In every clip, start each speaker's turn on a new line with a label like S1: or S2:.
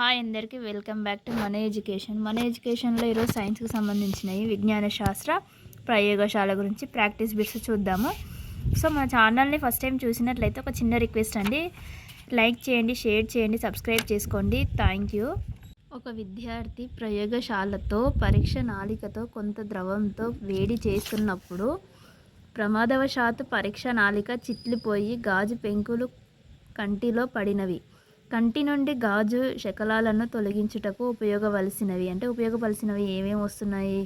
S1: Hi అందరికీ welcome back to మన education. మన ఎడ్యుకేషన్లో ఈరోజు సైన్స్కి సంబంధించినవి విజ్ఞాన శాస్త్ర ప్రయోగశాల గురించి ప్రాక్టీస్ బిట్స్ చూద్దాము. సో మన ఛానల్ని ఫస్ట్ టైం చూసినట్లయితే ఒక చిన్న రిక్వెస్ట్ అండి. లైక్ చేయండి షేర్ చేయండి సబ్స్క్రైబ్ చేసుకోండి. Thank you. ఒక విద్యార్థి ప్రయోగశాలతో పరీక్ష నాళికతో కొంత ద్రవంతో వేడి చేస్తున్నప్పుడు ప్రమాదవశాత్తు పరీక్ష నాళిక చిట్లిపోయి గాజు పెంకులు కంటిలో పడినవి. కంటి నుండి గాజు శకలాలను తొలగించుటకు ఉపయోగవలసినవి. అంటే ఉపయోగపలసినవి ఏమేమి వస్తున్నాయి?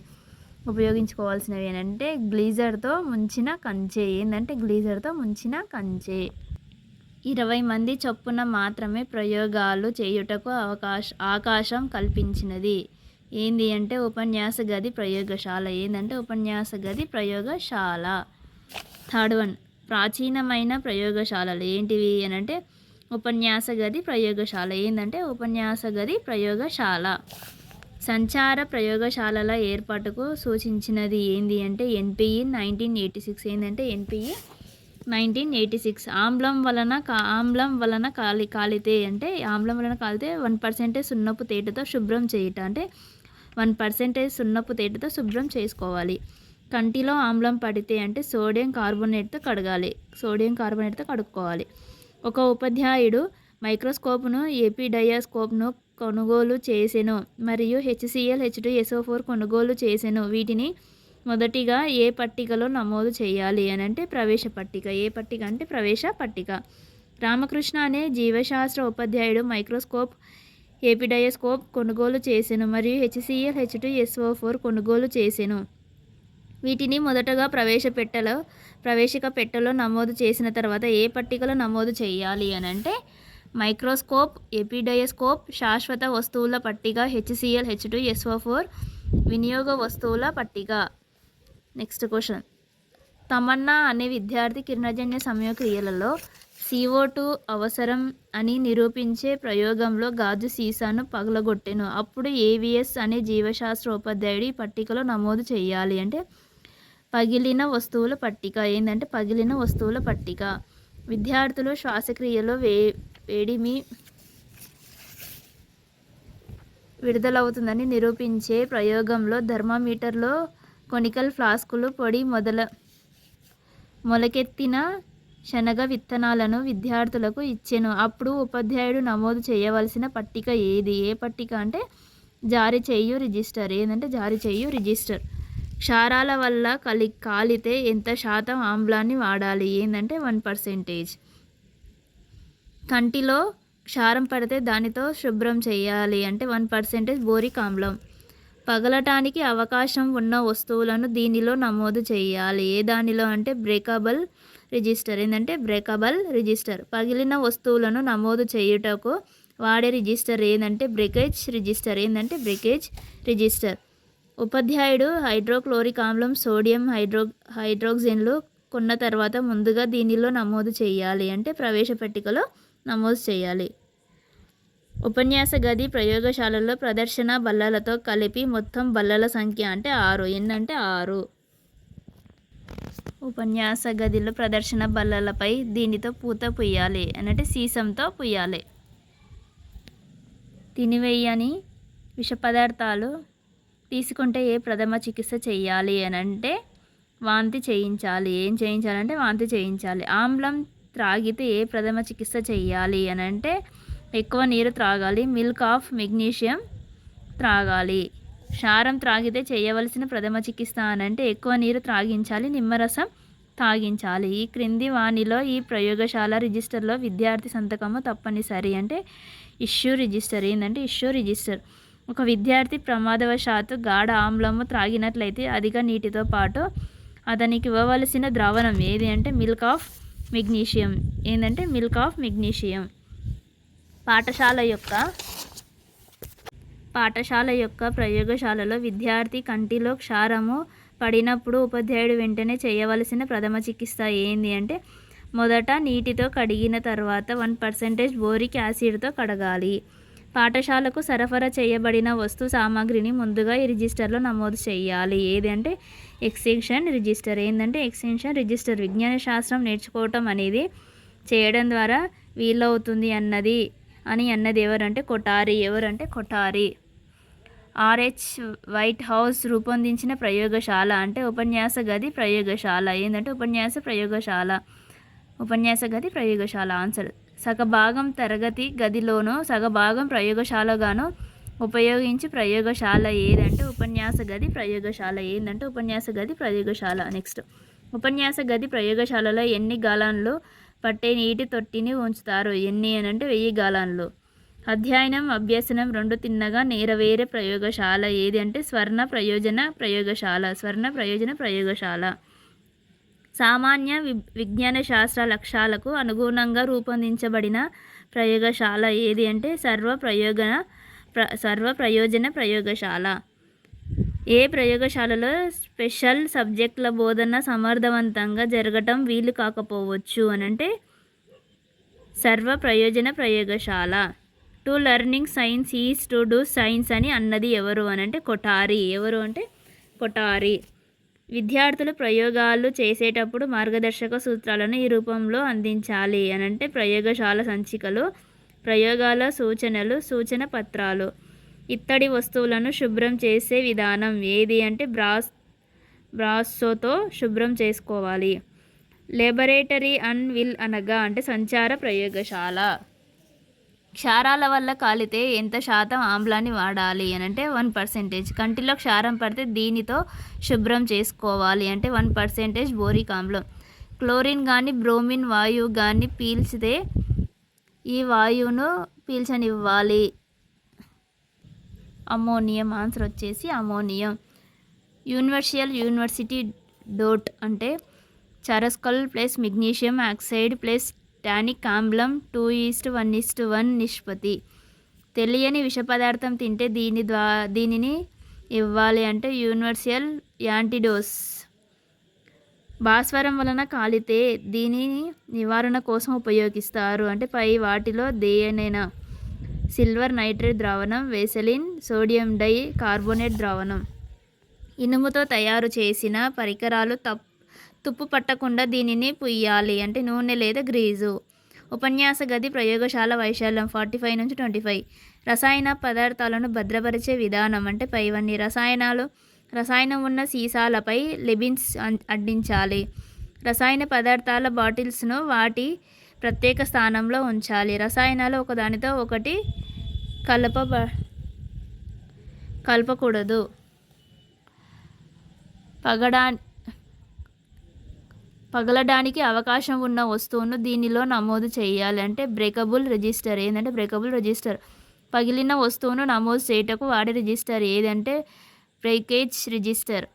S1: ఉపయోగించుకోవాల్సినవి అని అంటే గ్లీజర్తో ముంచిన కంచె. ఏంటంటే గ్లీజర్తో ముంచిన కంచె. ఇరవై మంది చొప్పున మాత్రమే ప్రయోగాలు చేయుటకు అవకాశ ఆకాశం కల్పించినది. ఏంది అంటే ఉపన్యాస గది ప్రయోగశాల. ఏంటంటే ఉపన్యాస గది ప్రయోగశాల. థర్డ్ వన్ ప్రాచీనమైన ప్రయోగశాలలు. ఏంటివి అని అంటే ఉపన్యాస గది ప్రయోగశాల. ఏంటంటే ఉపన్యాస గది ప్రయోగశాల. సంచార ప్రయోగశాలల ఏర్పాటుకు సూచించినది ఏంది అంటే ఎన్పిఈ నైన్టీన్ ఎయిటీ సిక్స్. ఏంటంటే ఎన్పిఈ నైన్టీన్ ఎయిటీ సిక్స్. ఆమ్లం వలన కా ఆమ్లం వలన కాలి కాలితే అంటే ఆమ్లం వలన కాలితే వన్ పర్సెంటేజ్ సున్నపు తేటతో శుభ్రం చేయట. అంటే వన్ పర్సెంటేజ్ సున్నపు తేటతో శుభ్రం చేసుకోవాలి. కంటిలో ఆమ్లం పడితే అంటే సోడియం కార్బోనేట్తో కడగాలి. సోడియం కార్బోనేట్తో కడుక్కోవాలి. ఒక ఉపాధ్యాయుడు మైక్రోస్కోప్ను ఏపీడయాస్కోప్ను కొనుగోలు చేసెను మరియు HCL H two SO four కొనుగోలు చేసెను. వీటిని మొదటిగా ఏ పట్టికలో నమోదు చేయాలి అని అంటే ప్రవేశ పట్టిక. ఏ పట్టిక అంటే ప్రవేశ పట్టిక. రామకృష్ణ అనే జీవశాస్త్ర ఉపాధ్యాయుడు మైక్రోస్కోప్ ఏపిడయోస్కోప్ కొనుగోలు చేసెను మరియు HCL H two SO four కొనుగోలు చేసెను. వీటిని మొదటగా ప్రవేశపెట్టలో ప్రవేశిక పెట్టెలో నమోదు చేసిన తర్వాత ఏ పట్టికలో నమోదు చేయాలి అని అంటే మైక్రోస్కోప్ ఎపిడయోస్కోప్ శాశ్వత వస్తువుల పట్టిక HCL H two SO four వినియోగ వస్తువుల పట్టిక. Next question. తమన్నా అనే విద్యార్థి కిరణజన్య సమయక్రియలలో సిఓ టూ అవసరం అని నిరూపించే ప్రయోగంలో గాజు సీసాను పగలగొట్టెను. అప్పుడు ఏవిఎస్ అనే జీవశాస్త్ర ఉపాధ్యాయుడి పట్టికలో నమోదు చేయాలి అంటే పగిలిన వస్తువుల పట్టిక. ఏంటంటే పగిలిన వస్తువుల పట్టిక. విద్యార్థులు శ్వాసక్రియలో వే వేడిమి విడుదలవుతుందని నిరూపించే ప్రయోగంలో థర్మామీటర్లో కొనికల్ ఫ్లాస్కులు పొడి మొదల మొలకెత్తిన శనగ విత్తనాలను విద్యార్థులకు ఇచ్చెను. అప్పుడు ఉపాధ్యాయుడు నమోదు చేయవలసిన పట్టిక ఏది? ఏ పట్టిక అంటే జారీ చేయు రిజిస్టర్. ఏంటంటే జారీ చేయు రిజిస్టర్. క్షారాల వల్ల కలి కాలితే ఎంత శాతం ఆమ్లాన్ని వాడాలి? ఏంటంటే వన్ పర్సెంటేజ్. కంటిలో క్షారం పడితే దానితో శుభ్రం చేయాలి అంటే వన్ పర్సెంటేజ్ బోరిక్ ఆమ్లం. పగలటానికి అవకాశం ఉన్న వస్తువులను దీనిలో నమోదు చేయాలి. ఏ దానిలో అంటే బ్రేకబుల్ రిజిస్టర్. ఏంటంటే బ్రేకబుల్ రిజిస్టర్. పగిలిన వస్తువులను నమోదు చేయుటకు వాడే రిజిస్టర్ ఏంటంటే బ్రేకేజ్ రిజిస్టర్. ఏంటంటే బ్రేకేజ్ రిజిస్టర్. ఉపాధ్యాయుడు హైడ్రోక్లోరిక్ ఆమ్లం సోడియం హైడ్రో హైడ్రోక్సిన్లు కొన్న తర్వాత ముందుగా దీనిలో నమోదు చేయాలి. అంటే ప్రవేశ పట్టికలో నమోదు చేయాలి. ఉపన్యాస గది ప్రయోగశాలలో ప్రదర్శన బల్లలతో కలిపి మొత్తం బల్లల సంఖ్య అంటే ఆరు. ఎన్నంటే ఆరు. ఉపన్యాస గదిలో ప్రదర్శన బల్లలపై దీనితో పూత పుయ్యాలి. అంటే సీసంతో పుయ్యాలి. తినివేయని విష పదార్థాలు తీసుకుంటే ఏ ప్రథమ చికిత్స చేయాలి అని అంటే వాంతి చేయించాలి. ఏం చేయించాలంటే వాంతి చేయించాలి. ఆమ్లం త్రాగితే ఏ ప్రథమ చికిత్స చేయాలి అని అంటే ఎక్కువ నీరు త్రాగాలి. మిల్క్ ఆఫ్ మెగ్నీషియం త్రాగాలి. క్షారం త్రాగితే చేయవలసిన ప్రథమ చికిత్స అనంటే ఎక్కువ నీరు త్రాగించాలి. నిమ్మరసం తాగించాలి. ఈ క్రింది వానిలో ఈ ప్రయోగశాల రిజిస్టర్లో విద్యార్థి సంతకము తప్పనిసరి. అంటే ఇష్యూ రిజిస్టర్. ఏంటంటే ఇష్యూ రిజిస్టర్. ఒక విద్యార్థి ప్రమాదవశాత్తు గాఢ ఆమ్లము త్రాగినట్లయితే అధిక నీటితో పాటు అతనికి ఇవ్వవలసిన ద్రావణం ఏది అంటే మిల్క్ ఆఫ్ మెగ్నీషియం. ఏంటంటే మిల్క్ ఆఫ్ మెగ్నీషియం. పాఠశాల యొక్క పాఠశాల యొక్క ప్రయోగశాలలో విద్యార్థి కంటిలో క్షారము పడినప్పుడు ఉపాధ్యాయుడు వెంటనే చేయవలసిన ప్రథమ చికిత్స ఏంది అంటే మొదట నీటితో కడిగిన తర్వాత వన్ పర్సెంటేజ్ బోరిక్ యాసిడ్తో కడగాలి. పాఠశాలకు సరఫరా చేయబడిన వస్తు సామాగ్రిని ముందుగా ఈ రిజిస్టర్లో నమోదు చేయాలి. ఏది అంటే ఎక్స్టెన్షన్ రిజిస్టర్. ఏంటంటే ఎక్స్టెన్షన్ రిజిస్టర్. విజ్ఞాన శాస్త్రం నేర్చుకోవటం అనేది చేయడం ద్వారా వీలవుతుంది అన్నది అని అన్నది ఎవరంటే కొటారి ఎవరంటే కొటారి ఆర్హెచ్ వైట్ హౌస్ రూపొందించిన ప్రయోగశాల అంటే ఉపన్యాస గది ప్రయోగశాల. ఏంటంటే ఉపన్యాస ప్రయోగశాల. ఉపన్యాస గది ప్రయోగశాల. ఆన్సర్. సగభాగం తరగతి గదిలోనూ సగభాగం ప్రయోగశాలగాను ఉపయోగించి ప్రయోగశాల ఏదంటే ఉపన్యాస గది ప్రయోగశాల ఏందంటే ఉపన్యాస గది ప్రయోగశాల. నెక్స్ట్. ఉపన్యాస గది ప్రయోగశాలలో ఎన్ని గాలాన్లు పట్టే నీటి తొట్టిని ఉంచుతారు? ఎన్ని అని అంటే వెయ్యి గాలాన్లు. అధ్యయనం అభ్యసనం రెండు తిన్నగా నేరవేరే ప్రయోగశాల ఏది అంటే స్వర్ణ ప్రయోజన ప్రయోగశాల. స్వర్ణ ప్రయోజన ప్రయోగశాల. సామాన్య వి విజ్ఞాన శాస్త్ర లక్ష్యాలకు అనుగుణంగా రూపొందించబడిన ప్రయోగశాల ఏది అంటే సర్వ ప్రయోగన ప్ర సర్వ ప్రయోజన ప్రయోగశాల. ఏ ప్రయోగశాలలో స్పెషల్ సబ్జెక్టుల బోధన సమర్థవంతంగా జరగటం వీలు కాకపోవచ్చు అని అంటే సర్వ ప్రయోజన ప్రయోగశాల. To learning science is to do science అని అన్నది ఎవరు అని అంటే కొటారి ఎవరు అంటే కొటారి విద్యార్థులు ప్రయోగాలు చేసేటప్పుడు మార్గదర్శక సూత్రాలను ఈ రూపంలో అందించాలి అని అంటే ప్రయోగశాల సంచికలు ప్రయోగాల సూచనలు సూచన పత్రాలు. ఇత్తడి వస్తువులను శుభ్రం చేసే విధానం ఏది అంటే బ్రాస్ బ్రాస్సోతో శుభ్రం చేసుకోవాలి. లేబరేటరీ అన్ విల్ అనగా అంటే సంచార ప్రయోగశాల. క్షారాల వల్ల కాలితే ఎంత శాతం ఆమ్లాన్ని వాడాలి అని అంటే వన్ పర్సెంటేజ్. కంటిలో క్షారం పడితే దీనితో శుభ్రం చేసుకోవాలి అంటే వన్ పర్సెంటేజ్ బోరిక్ ఆమ్లం. క్లోరిన్ కానీ బ్రోమిన్ వాయువు కానీ పీల్చితే ఈ వాయువును పీల్చనివ్వాలి. అమోనియం ఆన్సర్ వచ్చేసి అమోనియం. యూనివర్షియల్ యూనివర్సిటీ డోట్ అంటే చరస్కల్ plus magnesium oxide plus tannic ఆమ్లం two is to one is to one నిష్పత్తి. తెలియని విష పదార్థం తింటే దీని ద్వా దీనిని ఇవ్వాలి అంటే యూనివర్సల్ యాంటీడోస్. భాస్వరం వలన కాలితే దీనిని నివారణ కోసం ఉపయోగిస్తారు అంటే పై వాటిలో దేనైనా సిల్వర్ నైట్రేట్ ద్రావణం వేసలిన్ సోడియం డై కార్బోనేట్ ద్రావణం. ఇనుముతో తయారు చేసిన పరికరాలు తప్పు తుప్పు పట్టకుండా దీనిని పుయ్యాలి. అంటే నూనె లేదా గ్రీజు. ఉపన్యాస గది ప్రయోగశాల వైశాల్యం ఫార్టీ ఫైవ్ నుంచి ట్వంటీ ఫైవ్. రసాయన పదార్థాలను భద్రపరిచే విధానం. అంటే పైవన్నీ రసాయనాలు రసాయనం ఉన్న సీసాలపై లెబిన్స్ అడ్డించాలి. రసాయన పదార్థాల బాటిల్స్ను వాటి ప్రత్యేక స్థానంలో ఉంచాలి. రసాయనాలు ఒకదానితో ఒకటి కలప కలపకూడదు. పగడా పగలడానికి అవకాశం ఉన్న వస్తువును దీనిలో నమోదు చేయాలంటే బ్రేకబుల్ రిజిస్టర్. ఏంటంటే బ్రేకబుల్ రిజిస్టర్? పగిలిన వస్తువును నమోదు చేయుటకు వాడే రిజిస్టర్ ఏదంటే బ్రేకేజ్ రిజిస్టర్.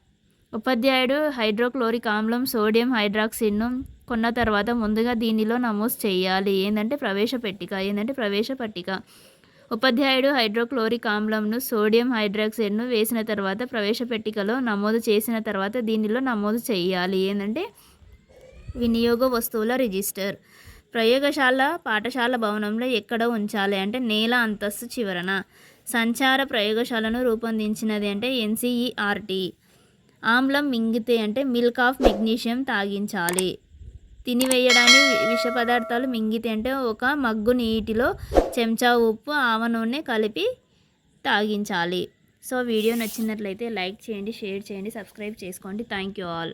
S1: ఉపాధ్యాయుడు హైడ్రోక్లోరిక్ ఆమ్లం సోడియం హైడ్రాక్సిడ్ను కొన్న తర్వాత ముందుగా దీనిలో నమోదు చేయాలి. ఏంటంటే ప్రవేశ పట్టిక. ఏంటంటే ప్రవేశ పట్టిక. ఉపాధ్యాయుడు హైడ్రోక్లోరిక్ ఆమ్లంను సోడియం హైడ్రాక్సైడ్ను వేసిన తర్వాత ప్రవేశ పెట్టికలో నమోదు చేసిన తర్వాత దీనిలో నమోదు చేయాలి. ఏంటంటే వినియోగ వస్తువుల రిజిస్టర్. ప్రయోగశాల పాఠశాల భవనంలో ఎక్కడ ఉంచాలి అంటే నేల అంతస్తు చివరన. సంచార ప్రయోగశాలను రూపొందించినది అంటే ఎన్సిఈఆర్టీ ఆమ్లం మింగితే అంటే మిల్క్ ఆఫ్ మెగ్నీషియం తాగించాలి. తినివేయడానికి విష పదార్థాలు మింగితే అంటే ఒక మగ్గు నీటిలో చెంచా ఉప్పు ఆవ నూనె కలిపి తాగించాలి. సో వీడియో నచ్చినట్లయితే లైక్ చేయండి షేర్ చేయండి సబ్స్క్రైబ్ చేసుకోండి. Thank you all.